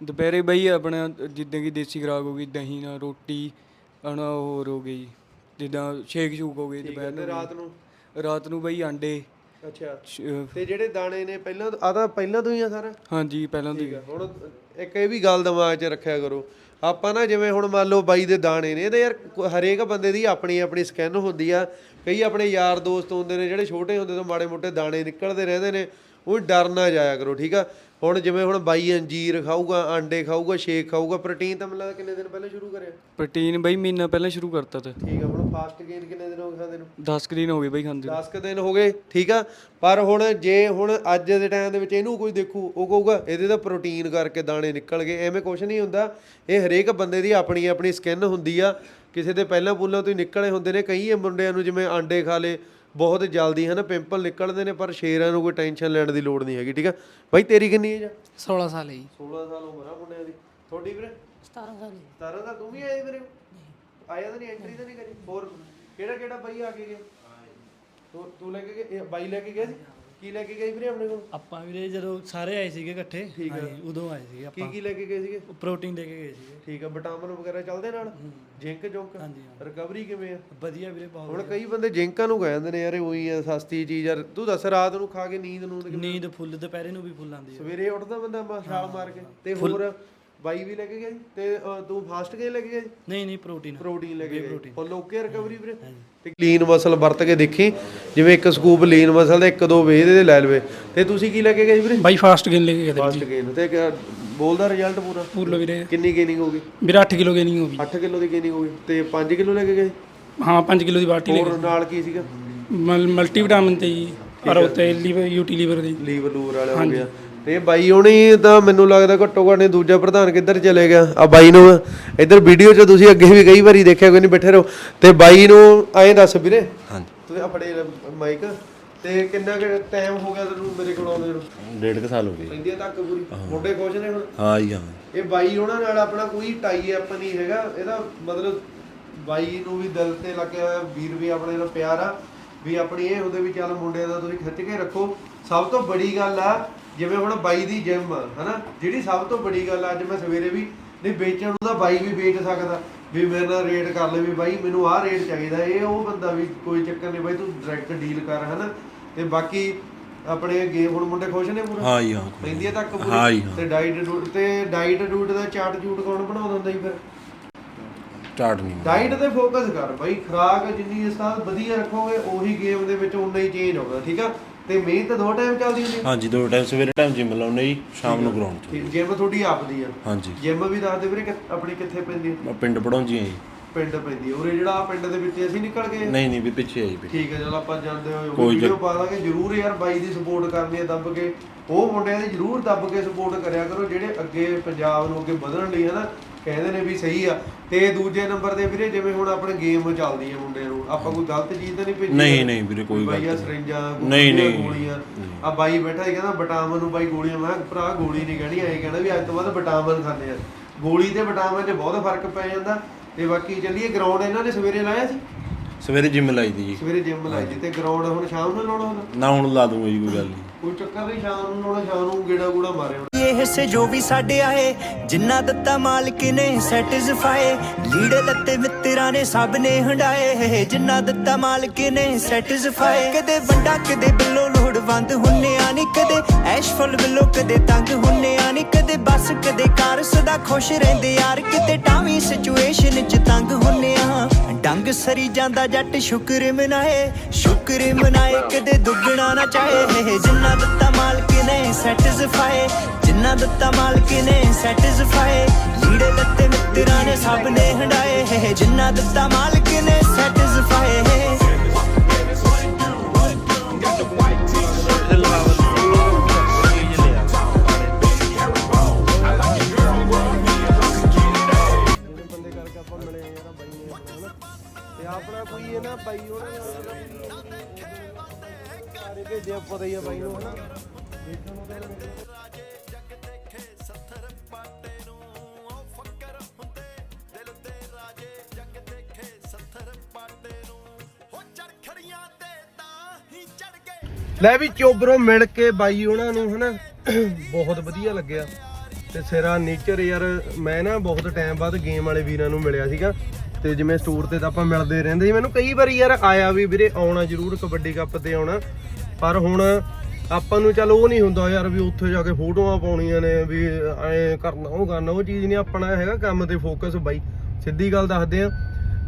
E: ਦੁਪਹਿਰੇ ਬਈ ਆਪਣਾ ਜਿੱਦਾਂ ਕਿ ਦੇਸੀ ਖੁਰਾਕ ਹੋ ਗਈ ਦਹੀਂ ਨਾਲ ਰੋਟੀ ਹਨਾ ਹੋਰ ਹੋ ਗਈ। ਜਿੱਦਾਂ ਸ਼ੇਕ ਸ਼ੂਕ ਹੋ ਗਏ ਦੁਪਹਿਰ
A: ਤੇ
E: ਨੂੰ
A: ਰਾਤ ਨੂੰ?
E: ਰਾਤ ਨੂੰ ਬਈ ਆਂਡੇ।
A: ਅੱਛਾ।
E: ਸ਼-
A: ਤੇ ਜਿਹੜੇ ਦਾਣੇ ਨੇ ਪਹਿਲਾਂ ਆ ਤਾਂ ਪਹਿਲਾਂ ਤੋਂ ਹੀ ਆ ਸਾਰਾ?
E: ਹਾਂਜੀ ਪਹਿਲਾਂ ਦੀ
A: ਠੀਕ ਆ ਹੁਣ ਇੱਕ ਇਹ ਵੀ ਗੱਲ ਦਿਮਾਗ 'ਚ ਰੱਖਿਆ ਕਰੋ। ਆਪਾਂ ਨਾ ਜਿਵੇਂ ਹੁਣ ਮੰਨ ਲਓ ਬਾਈ ਦੇ ਦਾਣੇ ਨੇ ਤੇ ਯਾਰ ਕੋ- ਹਰੇਕ ਬੰਦੇ ਦੀ ਆਪਣੀ ਆਪਣੀ ਸਕਿਨ ਹੁੰਦੀ ਆ। ਕਈ ਆਪਣੇ ਯਾਰ ਦੋਸਤ ਹੁੰਦੇ ਨੇ ਜਿਹੜੇ ਛੋਟੇ ਹੁੰਦੇ ਤੋਂ ਮਾੜੇ ਮੋਟੇ ਦਾਣੇ ਨਿਕਲਦੇ ਰਹਿੰਦੇ ਨੇ। ਉਹ ਡਰ ਨਾ ਜਾਇਆ ਕਰੋ ਠੀਕ ਆ? ਹੁਣ ਜਿਵੇਂ ਹੁਣ ਬਾਈ ਅੰਜੀਰ ਖਾਊਗਾ ਆਂਡੇ ਖਾਊਗਾ ਸ਼ੇਕ ਖਾਊਗਾ ਪ੍ਰੋਟੀਨ ਤਾਂ ਮੈਨੂੰ ਲੱਗਦਾ ਕਿੰਨੇ ਦਿਨ ਪਹਿਲਾਂ ਸ਼ੁਰੂ ਕਰਿਆ?
E: ਪ੍ਰੋਟੀਨ ਬਈ ਮਹੀਨਾ ਪਹਿਲਾਂ ਸ਼ੁਰੂ ਕਰਤਾ ਤਾ।
A: ਠੀਕ ਆ ਹੁਣ ਫਾਸਟ ਗੇਨ ਕਿੰਨੇ ਦਿਨ ਹੋ ਗਏ ਖਾਂਦੇ ਨੂੰ?
E: 10 ਕੁ ਦਿਨ ਹੋ ਗਏ ਬਈ ਖਾਂਦੇ ਨੂੰ।
A: 10 ਕੁ ਦਿਨ ਹੋ ਗਏ ਠੀਕ ਆ? ਪਰ ਹੁਣ ਜੇ ਹੁਣ ਅੱਜ ਦੇ ਟਾਈਮ ਦੇ ਵਿੱਚ ਇਹਨੂੰ ਕੋਈ ਦੇਖੂ ਉਹ ਕਹੂਗਾ ਇਹਦੇ ਤਾਂ ਪ੍ਰੋਟੀਨ ਕਰਕੇ ਦਾਣੇ ਨਿਕਲ ਗਏ ਐਵੇਂ ਕੁਝ ਨਹੀਂ ਹੁੰਦਾ। ਇਹ ਹਰੇਕ ਬੰਦੇ ਦੀ ਆਪਣੀ ਆਪਣੀ ਸਕਿਨ ਹੁੰਦੀ ਆ। ਕਿਸੇ ਦੇ ਪਹਿਲਾਂ ਪੂਲਾਂ ਤੋਂ ਹੀ ਨਿਕਲੇ ਹੁੰਦੇ ਨੇ ਕਈ ਇਹ ਮੁੰਡਿਆਂ ਨੂੰ ਜਿਵੇਂ ਆਂਡੇ ਖਾ ਲੇ ਬਹੁਤ ਜਲਦੀ ਹਨਾ ਪਿੰਪਲ ਨਿਕਲਦੇ ਨੇ ਪਰ ਸ਼ੇਰਾਂ ਨੂੰ ਕੋਈ ਟੈਨਸ਼ਨ ਲੈਣ ਦੀ ਲੋੜ ਨਹੀਂ ਹੈਗੀ ਠੀਕ ਆ? ਬਾਈ ਤੇਰੀ ਕਿੰਨੀ ਏਜ ਆ?
G: 16 ਸਾਲ ਹੈ ਜੀ।
A: 16 ਸਾਲ ਉਮਰ ਆ ਮੁੰਡਿਆਂ ਦੀ। ਤੁਹਾਡੀ ਵੀਰੇ?
G: 17 ਸਾਲ
A: 17 ਦਾ ਤੂੰ ਵੀ ਆਏ ਵੀਰੇ? ਆਇਆ ਤਾਂ ਨਹੀਂ ਐਂਟਰੀ ਤਾਂ ਨਹੀਂ ਕਰੀ? ਹੋਰ ਕਿਹੜਾ ਕਿਹੜਾ ਬਾਈ ਆ ਕੇ ਗਿਆ? ਤੂੰ ਤੂੰ ਲੈ ਕੇ ਗਿਆ ਬਾਈ ਲੈ ਕੇ ਗਿਆ ਸੀ? ਕੀ ਲੈ ਕੇ ਗਏ ਵੀਰੇ ਆਪਣੇ ਕੋਲ?
H: ਆਪਾਂ ਵੀਰੇ ਜਦੋਂ ਸਾਰੇ ਆਏ ਸੀਗੇ ਇਕੱਠੇ ਹਾਂਜੀ ਉਦੋਂ ਆਏ ਸੀਗੇ
A: ਕੀ
H: ਆਪਾਂ।
A: ਕੀ ਲੈ ਕੇ ਗਏ ਸੀਗੇ?
H: ਪ੍ਰੋਟੀਨ ਲੈ ਕੇ ਗਏ ਸੀਗੇ।
A: ਠੀਕ ਆ ਵਿਟਾਮਿਨ ਵਗੈਰਾ ਚੱਲਦੇ ਨਾਲ? ਜਿੰਕ ਜੁੰਕ?
H: ਹਾਂਜੀ
A: ਰਿਕਵਰੀ ਕਿਵੇਂ ਆ?
H: ਵਧੀਆ ਵੀਰੇ ਬਹੁਤ
A: ਹੁਣ ਕਈ ਬੰਦੇ ਜਿੰਕਾਂ ਨੂੰ ਕਹਿ ਜਾਂਦੇ ਨੇ ਯਾਰ ਇਹ ਉਹੀ ਆ ਸਸਤੀ ਚੀਜ਼ ਯਾਰ ਤੂੰ ਦੱਸ ਰਾਤ ਨੂੰ ਖਾ ਕੇ ਨੀਂਦ ਨੂੰ
H: ਨੀਂਦ ਫੁੱਲ ਦੁਪਹਿਰੇ ਨੂੰ ਵੀ ਫੁੱਲ ਆਉਂਦੀ ਹੈ
A: ਸਵੇਰੇ ਉੱਠਦਾ ਬੰਦਾ ਮਾ- ਛਾਲ ਮਾਰ ਕੇ। ਤੇ ਹੋਰ? ਬਾਈ ਵੀ ਲੈ ਕੇ ਗਿਆ ਜੀ ਤੇ ਅ, ਤੂੰ ਫਾਸਟ ਕੇ ਲੈ ਕੇ ਗਿਆ ਜੀ?
H: ਨਹੀਂ ਨਹੀਂ ਪ੍ਰੋਟੀਨ।
A: ਪ੍ਰੋਟੀਨ ਲੈ ਕੇ ਗਏ। ਫੁੱਲ ਓਕੇ ਰਿਕਵਰੀ ਵੀਰੇ? ਤੇ ਲੀਨ ਮਸਲ ਵਰਤ ਕੇ ਦੇਖੀ ਜਿਵੇਂ ਇੱਕ ਸਕੂਪ ਲੀਨ ਮਸਲ ਦਾ ਇੱਕ ਦੋ ਵੇ ਦੇ ਲੈ ਲਵੇ। ਤੇ ਤੁਸੀਂ ਕੀ ਲੈ ਕੇ ਗਏ ਵੀਰੇ?
G: ਬਾਈ ਫਾਸਟ ਗੇਨ ਲੈ ਕੇ ਗਏ
A: ਫਾਸਟ ਗੇਨ ਤੇ ਇੱਕ ਬੋਲਦਾ ਰਿਜ਼ਲਟ ਪੂਰਾ?
G: ਪੂਰ ਲੋ ਵੀਰੇ।
A: ਕਿੰਨੀ ਗੇਨਿੰਗ ਹੋ ਗਈ?
G: ਵੀਰੇ 8 ਕਿਲੋ ਗੇਨਿੰਗ ਹੋ ਗਈ।
A: 8 ਕਿਲੋ ਦੀ ਗੇਨਿੰਗ ਹੋ ਗਈ। ਤੇ 5 ਕਿਲੋ ਲੈ ਕੇ ਗਏ?
G: ਹਾਂ 5 ਕਿਲੋ ਦੀ ਬਾਟੀ ਲੈ
A: ਹੋਰ ਨਾਲ ਕੀ ਸੀਗਾ?
G: ਮਲ ਮਲਟੀ ਵਿਟਾਮਿਨ ਤੇ ਜੀ ਪਰ ਉੱਤੇ ਲੀਵਰ ਯੂਟੀ ਲੀਵਰ ਦੀ।
A: ਲੀਵਰ ਲੂਰ ਵਾਲਾ ਹੋ ਗਿਆ। ਤੇ ਬਾਈ ਹੋਣੀ ਤਾਂ ਮੈਨੂੰ ਲੱਗਦਾ ਘੱਟੋ ਘੱਟ ਦੂਜਾ ਪ੍ਰਧਾਨ ਕਿੱਧਰ ਚਲੇ ਗਿਆ? ਆ ਬਾਈ ਨੂੰ ਇੱਧਰ ਵੀਡੀਓ 'ਚ ਤੁਸੀਂ ਅੱਗੇ ਵੀ ਕਈ ਵਾਰੀ ਦੇਖਿਆ ਕੋਈ ਨਹੀਂ ਬੈਠੇ ਰਹੋ। ਤੇ ਬਾਈ ਨੂੰ ਐਂ ਦੱਸ ਵੀਰੇ। ਹਾਂਜੀ। ਤੂੰ ਆਪਣੇ ਮਾਈਕ ਤੇ ਕਿੰਨਾ ਕੁ ਟਾਈਮ ਹੋ ਗਿਆ ਤੈਨੂੰ ਮੇਰੇ ਕੋਲ ਆਉਂਦੇ ਨੂੰ?
B: ਡੇਢ ਕੁ ਸਾਲ ਹੋ ਗਏ।
A: ਪੈਂਦੀ ਤੱਕ ਪੂਰੀ। ਮੁੰਡੇ ਖੁਸ਼ ਨੇ ਹੁਣ?
B: ਹਾਂ ਜੀ ਹਾਂ।
A: ਇਹ ਬਾਈ ਉਹਨਾਂ ਨਾਲ ਆਪਣਾ ਕੋਈ ਟਾਈ ਅਪ ਨਹੀਂ ਹੈਗਾ। ਇਹਦਾ ਮਤਲਬ ਬਾਈ ਨੂੰ ਵੀ ਦਿਲ ਤੇ ਲੱਗਿਆ ਹੋਇਆ ਵੀਰ ਵੀ ਆਪਣੇ ਨਾਲ ਪਿਆਰ ਆ। ਵੀ ਆਪਣੀ ਇਹ ਹੁੰਦੇ ਵੀ ਚੱਲ ਮੁੰਡੇ ਦਾ ਤੁਸੀਂ ਖਿੱਚ ਕੇ ਰੱਖੋ। ਸਭ ਤੋਂ ਬੜੀ ਗੱਲ ਆ ਜਿਵੇਂ ਹੁਣ ਬਾਈ ਦੀ ਜਿਮ ਹਨਾ? ਜਿਹੜੀ ਸਭ ਤੋਂ ਬੜੀ ਗੱਲ ਅੱਜ ਮੈਂ ਸਵੇਰੇ ਵੀ ਨਹੀਂ ਵੇਚਣ ਨੂੰ ਤਾਂ ਬਾਈ ਵੀ ਵੇਚ ਸਕਦਾ। ਵੀ ਮੇਰੇ ਨਾਲ ਰੇਟ ਕਰ ਲੈ ਵੀ ਬਾਈ ਮੈਨੂੰ ਆਹ ਰੇਟ ਚਾਹੀਦਾ। ਇਹ ਉਹ ਬੰਦਾ ਵੀ ਕੋਈ ਚੱਕਰ ਨਹੀਂ ਬਾਈ ਤੂੰ ਡਾਇਰੈਕਟ ਡੀਲ ਕਰ ਹਨਾ? ਤੇ ਬਾਕੀ ਆਪਣੇ ਗੇਮ ਹੁਣ ਮੁੰਡੇ ਖੁਸ਼ ਨੇ ਪੂਰਾ?
I: ਹਾਂ ਜੀ ਹਾਂ
A: ਪੈਂਦੀ ਆ ਤੱਕ ਪੂਰੀ। ਤੇ ਡਾਈਟ ਡੂਟ ਤੇ ਡਾਈਟ ਡੂਟ ਦਾ ਚਾਰਟ ਚੂਟ ਕੌਣ ਬਣਾਉਂਦਾ ਹੁੰਦਾ ਜੀ ਫਿਰ?
I: ਸਟਾਰਟ ਨਹੀਂ
A: ਡਾਈਟ ਤੇ ਫੋਕਸ ਕਰ ਬਾਈ ਖੁਰਾਕ ਜਿੰਨੀ ਇਸ ਤਰ੍ਹਾਂ ਵਧੀਆ ਰੱਖੋਗੇ ਉਹੀ ਗੇਮ ਦੇ ਵਿੱਚ ਉਨਾ ਹੀ ਚੇਂਜ ਹੋਗਾ ਠੀਕ ਆ? ਤੇ ਮਿਹਨਤ ਦੋ ਟਾਈਮ ਚੱਲਦੀ ਹੁੰਦੀ।
I: ਹਾਂਜੀ ਦੋ ਟਾਈਮ ਸਵੇਰੇ ਟਾਈਮ ਜਿਮ ਲਾਉਣੇ ਜੀ ਸ਼ਾਮ ਨੂੰ ਗਰਾਊਂਡ 'ਚ
A: ਠੀਕ ਜਿਮ ਤੁਹਾਡੀ ਆਪਦੀ ਆ।
I: ਹਾਂਜੀ।
A: ਜਿਮ ਵੀ ਦੱਸ ਦੇ ਵੀਰੇ ਕਿ ਆਪਣੀ ਕਿੱਥੇ ਪੈਂਦੀ ਆ?
I: ਮੈਂ ਪਿੰਡ ਪੜਾਉਂਜੀ ਆ ਜੀ।
A: ਪਿੰਡ ਪੈਂਦੀ ਆ। ਉਰੇ ਜਿਹੜਾ ਆਹ ਪਿੰਡ ਦੇ ਵਿੱਚ ਅਸੀਂ ਨਿਕਲ ਗਏ
I: ਨਹੀਂ ਨਹੀਂ ਵੀ ਪਿੱਛੇ ਆ ਜੀ ਪਿੱਛੇ।
A: ਠੀਕ ਹੈ ਚਲ ਆਪਾਂ ਜਾਂਦੇ ਹੋਏ
I: ਕੋਈ
A: ਵੀਡੀਓ ਪਾ ਦਾਂਗੇ। ਜਰੂਰ ਯਾਰ ਬਾਈ ਦੀ ਸਪੋਰਟ ਕਰਨੀ ਹੈ ਦੱਬ ਕੇ। ਉਹ ਮੁੰਡਿਆਂ ਦੀ ਜਰੂਰ ਦੱਬ ਕੇ ਸਪੋਰਟ ਕਰਿਆ ਕਰੋ। ਜਿਹੜੇ ਅੱਗੇ ਪੰਜਾਬ ਨੂੰ ਅੱਗੇ ਵਧਣ ਲਈ ਹਨਾ ਕਹਿੰਦੇ ਨੇ ਵੀ ਸਹੀ ਆ। ਤੇ ਦੂਜੇ ਨੰਬਰ ਤੇ ਵੀਰੇ ਜਿਵੇਂ ਹੁਣ ਆਪਣੇ ਗੇਮ ਚੱਲਦੀ ਹੈ ਮੁੰਡਿਆਂ ਨੂੰ ਆਪਾਂ ਕੋਈ ਗਲਤ ਚੀਜ਼ ਤਾਂ ਨਹੀਂ ਭੇਜੀ
I: ਨਹੀਂ, ਨਹੀਂ ਵੀਰੇ, ਕੋਈ
A: ਬਾਈ ਆ
I: ਗਲਤ
A: ਸਰਿੰਜਾਂ
I: ਨਹੀਂ, ਨਹੀਂ।
A: ਗੋਲੀਆਂ। ਆ ਬਾਈ ਬੈਠਾ ਹੀ ਕਹਿੰਦਾ ਵਿਟਾਮਿਨ ਨੂੰ ਬਾਈ ਗੋਲੀਆਂ ਮੈਂ ਭਰਾ ਗੋਲੀ ਨਹੀਂ ਕਹਿਣੀ ਐ ਕਹਿੰਦਾ ਵੀ ਅੱਜ ਤੋਂ ਬਾਅਦ ਵਿਟਾਮਿਨ ਖਾਂਦੇ ਆ। ਗੋਲੀ ਤੇ ਵਿਟਾਮਿਨ 'ਚ ਬਹੁਤ ਫ਼ਰਕ ਪੈ ਜਾਂਦਾ। ਤੇ ਬਾਕੀ ਚੱਲੀਏ ਗਰਾਊਂਡ ਇਹਨਾਂ ਨੇ ਸਵੇਰੇ ਲਾਇਆ ਸੀ?
I: ਸਵੇਰੇ ਜਿਮ ਲਾਈ ਦੀ ਜੀ।
A: ਸਵੇਰੇ ਜਿਮ ਲਾਈ ਜੀ ਤੇ ਗਰਾਊਂਡ ਹੁਣ ਸ਼ਾਮ ਨੂੰ ਲਾਉਣਾ ਹੁੰਦਾ?
I: ਨਾ ਹੁਣ ਲਾ ਦੂੰਗਾ ਜੀ ਕੋਈ ਗੱਲ ਨਹੀਂ।
A: ਕੋਈ ਚੱਕਰ ਨਹੀਂ, ਸ਼ਾਮ ਨੂੰ ਲਾਉਣਾ ਸ਼ਾਮ ਨੂੰ ਗੇੜਾ ਗੂੜਾ ਮਾਰੇ
J: ਇਹ ਹਿੱਸੇ ਜੋ ਵੀ ਸਾਡੇ ਆਏ, ਜਿੰਨਾ ਦਿੱਤਾ ਮਾਲਕ ਨੇ ਸੈਟੀਸਫਾਈ ਲੀੜੇ ਲੱਤੇ ਮਿੱਤਰਾਂ ਨੇ ਸਭ ਨੇ ਹੰਡਾਏ। ਜਿੰਨਾ ਦਿੱਤਾ ਮਾਲਕ ਨੇ ਸੈਟੀਸਫਾਈ ਕਦੇ ਵੰਡਾ, ਕਦੇ ਬਿੱਲੋ ਲੋੜਵੰਦ ਹੁੰਨੇ ਆ ਨਹੀਂ ਕਦੇ ਐਸ਼ਫੁਲ ਬਿੱਲੋ ਕਦੇ ਤੰਗ ਹੁੰਨੇ ਆ ਨਹੀਂ ਕਦੇ। ਬਸ ਕਦੇ ਕਾਰ ਸਦਾ ਖੁਸ਼ ਰਹਿੰਦੇ ਯਾਰ। ਕਿਤੇ ਟਾਵੀ ਸਿਚੁਏਸ਼ਨ ਚ ਤੰਗ ਹੁੰਨੇ ਆ ਡੰਗ ਸਰੀ ਜਾਂਦਾ, ਜੱਟ ਸ਼ੁਕਰ ਮਨਾਏ। ਸ਼ੁਕਰ ਮਨਾਏ, ਕਦੇ ਦੁੱਗਣਾ ਨਾ ਚਾਹੇ। ਜਿੰਨਾ ਦਿੱਤਾ ਮਾਲਕ ਨੇ ਸੈਟੀਸਫਾਈ ਜਿੰਨਾ ਦਿੱਤਾ ਮਾਲਕ ਨੇ ਸੈਟੀਸਫਾਈ ਲੀੜੇ ਲੱਤੇ ਮਿੱਤਰਾਂ ਨੇ ਸਭ ਨੇ ਹੰਡਾਏ। ਜਿੰਨਾ ਦਿੱਤਾ ਮਾਲਕ ਨੇ
A: ਲੈ ਵੀ ਚੋਬਰੋਂ ਮਿਲ ਕੇ ਬਾਈ ਉਹਨਾਂ ਨੂੰ ਹਨਾ, ਬਹੁਤ ਵਧੀਆ ਲੱਗਿਆ। ਤੇ ਸਿਰਾ ਨੇਚਰ ਯਾਰ, ਮੈਂ ਨਾ ਬਹੁਤ ਟਾਈਮ ਬਾਅਦ ਗੇਮ ਵਾਲੇ ਵੀਰਾਂ ਨੂੰ ਮਿਲਿਆ ਸੀਗਾ। ਤੇ ਜਿਵੇਂ ਸਟੋਰ ਤੇ ਤਾਂ ਆਪਾਂ ਮਿਲਦੇ ਰਹਿੰਦੇ ਸੀ। ਮੈਨੂੰ ਕਈ ਵਾਰੀ ਯਾਰ ਆਇਆ ਵੀ ਵੀਰੇ ਆਉਣਾ ਜ਼ਰੂਰ, ਕਬੱਡੀ ਕੱਪ ਤੇ ਆਉਣਾ। ਪਰ ਹੁਣ ਆਪਾਂ ਨੂੰ ਚੱਲ ਉਹ ਨਹੀਂ ਹੁੰਦਾ ਯਾਰ ਵੀ ਉੱਥੇ ਜਾ ਕੇ ਫੋਟੋਆਂ ਪਾਉਣੀਆਂ ਨੇ, ਵੀ ਐ ਕਰਨਾ, ਉਹ ਕਰਨਾ। ਉਹ ਚੀਜ਼ ਨਹੀਂ ਆਪਣਾ ਹੈਗਾ ਕੰਮ ਤੇ ਫੋਕਸ ਬਾਈ। ਸਿੱਧੀ ਗੱਲ ਦੱਸਦੇ ਆ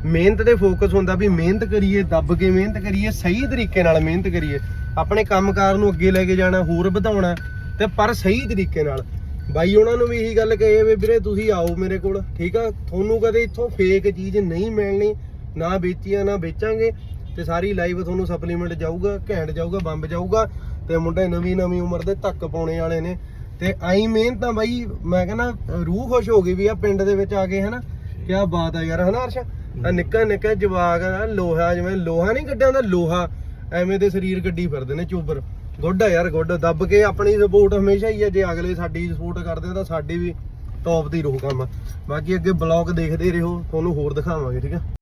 A: ਮਿਹਨਤ ਤੇ ਫੋਕਸ ਹੁੰਦਾ ਵੀ ਮਿਹਨਤ ਕਰੀਏ, ਦੱਬ ਕੇ ਮਿਹਨਤ ਕਰੀਏ, ਸਹੀ ਤਰੀਕੇ ਨਾਲ ਮਿਹਨਤ ਕਰੀਏ। ਆਪਣੇ ਕੰਮਕਾਰ ਨੂੰ ਅੱਗੇ ਲੈ ਕੇ ਜਾਣਾ, ਹੋਰ ਵਧਾਉਣਾ ਤੇ ਪਰ ਸਹੀ ਤਰੀਕੇ ਨਾਲ। ਬਾਈ, ਉਹਨਾਂ ਨੂੰ ਵੀ ਇਹੀ ਗੱਲ ਕਹੇ ਵੀ ਵੀਰੇ ਤੁਸੀਂ ਆਓ ਮੇਰੇ ਕੋਲ, ਠੀਕ ਆ? ਤੁਹਾਨੂੰ ਕਦੇ ਇੱਥੋਂ ਫੇਕ ਚੀਜ਼ ਨਹੀਂ ਮਿਲਣੀ, ਨਾ ਵੇਚੀਆਂ, ਨਾ ਵੇਚਾਂਗੇ ਤੇ ਸਾਰੀ ਲਾਈਵ ਤੁਹਾਨੂੰ ਸਪਲੀਮੈਂਟ ਜਾਊਗਾ, ਘੈਂਟ ਜਾਊਗਾ, ਬੰਬ ਜਾਊਗਾ ਤੇ ਮੁੰਡੇ ਨਵੀਂ ਨਵੀਂ ਉਮਰ ਦੇ ਧੱਕ ਪਾਉਣੇ ਵਾਲੇ ਨੇ। ਤੇ ਆਈ ਮਿਹਨਤ ਤਾਂ ਬਾਈ, ਮੈਂ ਕਹਿੰਦਾ, ਰੂਹ ਖੁਸ਼ ਹੋ ਗਈ ਵੀ ਆ ਪਿੰਡ ਦੇ ਵਿੱਚ ਆ ਕੇ, ਹਨਾ? ਕਿਆ ਬਾਤ ਆ ਯਾਰ, ਹਨਾ ਅਰਸ਼ ਆ ਨਿੱਕਾ ਨਿੱਕਾ ਜਵਾਕ ਆ, ਲੋਹਾ ਜਿਵੇਂ ਲੋਹਾ ਨਹੀਂ ਕੱਢਿਆ ਦਾ ਲੋਹਾ। ਐਵੇਂ ਦੇ ਸਰੀਰ ਗੱਡੀ ਫਿਰਦੇ ਨੇ ਚੋਬਰ। ਗੁੱਡ ਆ ਯਾਰ, ਗੁੱਡ। ਦੱਬ ਕੇ ਆਪਣੀ ਸਪੋਰਟ ਹਮੇਸ਼ਾ ਹੀ ਆ। ਜੇ ਅਗਲੇ ਸਾਡੀ ਸਪੋਰਟ ਕਰਦੇ ਆ ਤਾਂ ਸਾਡੀ ਵੀ ਟੌਪ ਦੀ ਰਹੂ ਕੰਮ ਬਾਕੀ ਅੱਗੇ ਬਲੌਗ ਦੇਖਦੇ ਰਹੋ, ਤੁਹਾਨੂੰ ਹੋਰ ਦਿਖਾਵਾਂਗੇ, ਠੀਕ ਆ?